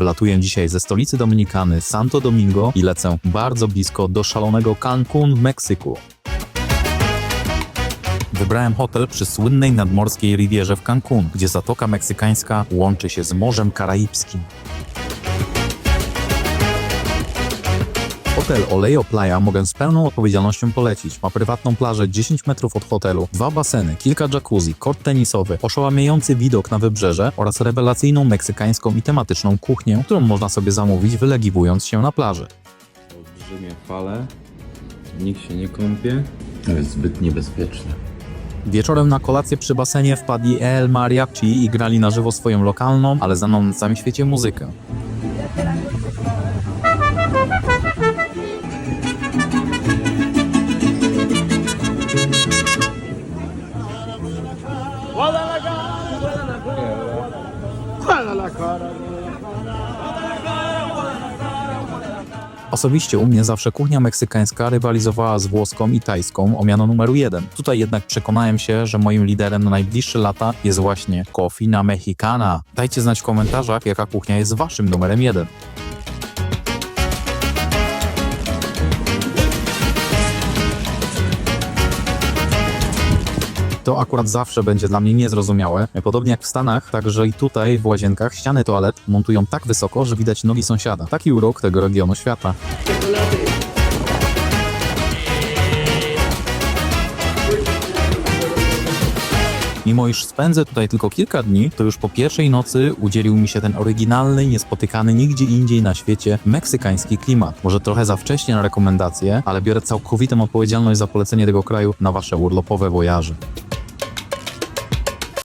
Wylatuję dzisiaj ze stolicy Dominikany Santo Domingo i lecę bardzo blisko do szalonego Cancun w Meksyku. Wybrałem hotel przy słynnej nadmorskiej rivierze w Cancun, gdzie Zatoka Meksykańska łączy się z Morzem Karaibskim. Hotel Olejo Playa mogę z pełną odpowiedzialnością polecić. Ma prywatną plażę 10 metrów od hotelu, dwa baseny, kilka jacuzzi, kort tenisowy, oszałamiający widok na wybrzeże oraz rewelacyjną meksykańską i tematyczną kuchnię, którą można sobie zamówić wylegiwując się na plaży. Olbrzymie fale, nikt się nie kąpie. To jest zbyt niebezpieczne. Wieczorem na kolację przy basenie wpadli El Mariachi i grali na żywo swoją lokalną, ale znaną na całym świecie muzykę. Osobiście u mnie zawsze kuchnia meksykańska rywalizowała z włoską i tajską o miano numeru jeden. Tutaj jednak przekonałem się, że moim liderem na najbliższe lata jest właśnie Cofina Mexicana. Dajcie znać w komentarzach, jaka kuchnia jest waszym numerem jeden. To akurat zawsze będzie dla mnie niezrozumiałe. Podobnie jak w Stanach, także i tutaj w łazienkach ściany toalet montują tak wysoko, że widać nogi sąsiada. Taki urok tego regionu świata. Mimo iż spędzę tutaj tylko kilka dni, to już po pierwszej nocy udzielił mi się ten oryginalny, niespotykany nigdzie indziej na świecie meksykański klimat. Może trochę za wcześnie na rekomendacje, ale biorę całkowitą odpowiedzialność za polecenie tego kraju na wasze urlopowe wojaże.